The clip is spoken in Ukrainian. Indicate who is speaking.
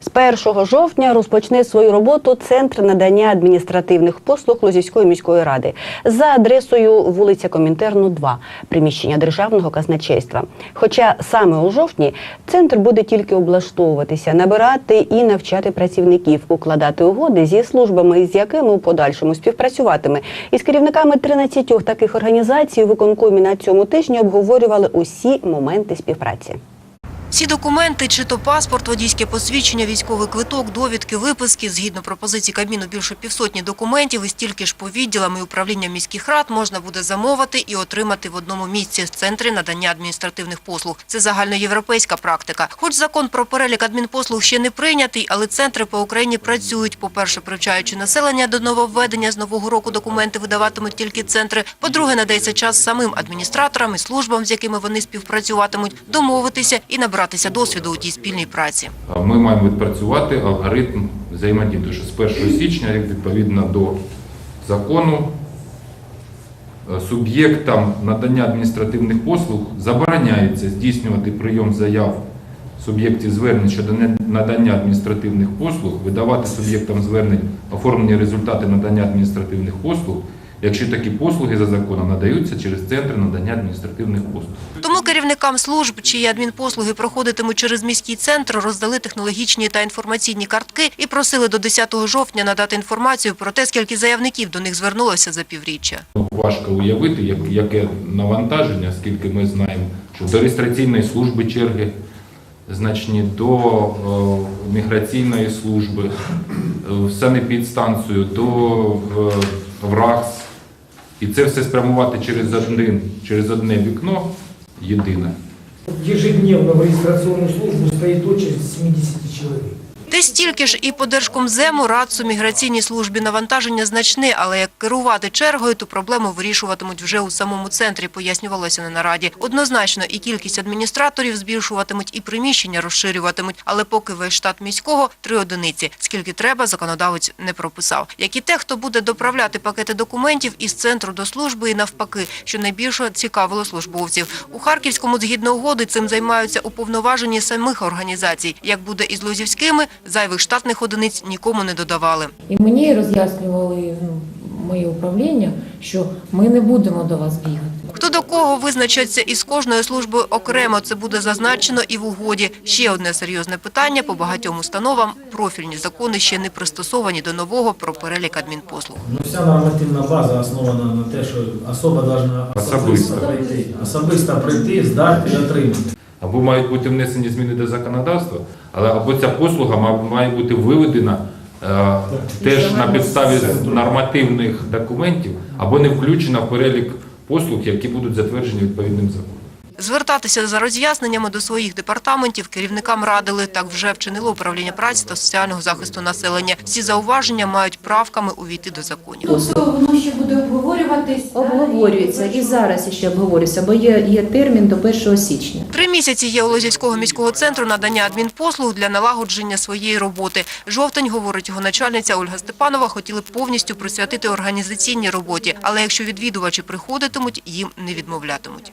Speaker 1: З 1 жовтня розпочне свою роботу Центр надання адміністративних послуг Лозівської міської ради за адресою вулиця Комінтерну, 2, приміщення державного казначейства. Хоча саме у жовтні центр буде тільки облаштовуватися, набирати і навчати працівників, укладати угоди зі службами, з якими у подальшому співпрацюватиме. Із керівниками 13 таких організацій виконкомі на цьому тижні обговорювали усі моменти співпраці.
Speaker 2: Всі документи, чи то паспорт, водійське посвідчення, військовий квиток, довідки, виписки, згідно пропозицій Кабміну більше півсотні документів і стільки ж по відділам і управління міських рад можна буде замовити і отримати в одному місці в центрі надання адміністративних послуг. Це загальноєвропейська практика. Хоч закон про перелік адмінпослуг ще не прийнятий, але центри по Україні працюють. По-перше, привчаючи населення до нововведення, з нового року документи видаватимуть тільки центри. По-друге, надається час самим адміністраторам і службам, з якими вони співпрацюватимуть, домовитися і набратися досвіду у тій спільній праці.
Speaker 3: Ми маємо відпрацювати алгоритм взаємодії, тому з 1 січня, відповідно до закону, е, суб'єктам надання адміністративних послуг забороняється здійснювати прийом заяв суб'єктів звернень щодо надання адміністративних послуг, видавати суб'єктам звернень оформлені результати надання адміністративних послуг, якщо такі послуги за законом надаються через центри надання адміністративних послуг.
Speaker 2: Тому керівникам служб, чиї адмінпослуги проходитимуть через міський центр, роздали технологічні та інформаційні картки і просили до 10 жовтня надати інформацію про те, скільки заявників до них звернулося за півріччя.
Speaker 3: Важко уявити, як, яке навантаження, скільки ми знаємо, що до реєстраційної служби черги значні, до е, міграційної служби, е, в санепідстанцію, до е. І це все спрямувати через, один, через одне вікно єдине.
Speaker 4: Ежедневно в регистрационную службу стоит очередь 70 человек.
Speaker 2: Те стільки ж і по Держкомзему, Радцу, міграційній службі навантаження значне, але як керувати чергою, то проблему вирішуватимуть вже у самому центрі, пояснювалося на нараді. Однозначно і кількість адміністраторів збільшуватимуть, і приміщення розширюватимуть, але поки весь штат міського – три одиниці. Скільки треба, законодавець не прописав. Як і те, хто буде доправляти пакети документів із центру до служби і навпаки, що найбільше цікавило службовців. У Харківському, згідно угоди, цим займаються уповноважені самих організацій. Як буде із Лозівськими, зайвих штатних одиниць нікому не додавали.
Speaker 5: І мені роз'яснювали ну, моє управління, що ми не будемо до вас бігати.
Speaker 2: Хто до кого визначаться із кожною службою окремо, це буде зазначено і в угоді. Ще одне серйозне питання по багатьом установам. Профільні закони ще не пристосовані до нового про перелік адмінпослуг.
Speaker 4: Ну, вся нормативна база основана на те, що особа должна
Speaker 3: Особисто.
Speaker 4: прийти, особисто прийти, здати і отримати.
Speaker 3: Або мають бути внесені зміни до законодавства, але або ця послуга має бути виведена е, теж на підставі нормативних документів, або не включена в перелік послуг, які будуть затверджені відповідним законом.
Speaker 2: Звертатися за роз'ясненнями до своїх департаментів керівникам радили. Так вже вчинило управління праці та соціального захисту населення. Всі зауваження мають правками увійти до законів.
Speaker 6: Тобто воно ще буде обговорюватись?
Speaker 7: Обговорюється і зараз ще обговорюється, бо є, є термін до 1 січня.
Speaker 2: Три місяці є у Лозівського міського центру надання адмінпослуг для налагодження своєї роботи. Жовтень, говорить його начальниця Ольга Степанова, хотіли повністю присвятити організаційній роботі. Але якщо відвідувачі приходитимуть, їм не відмовлятимуть.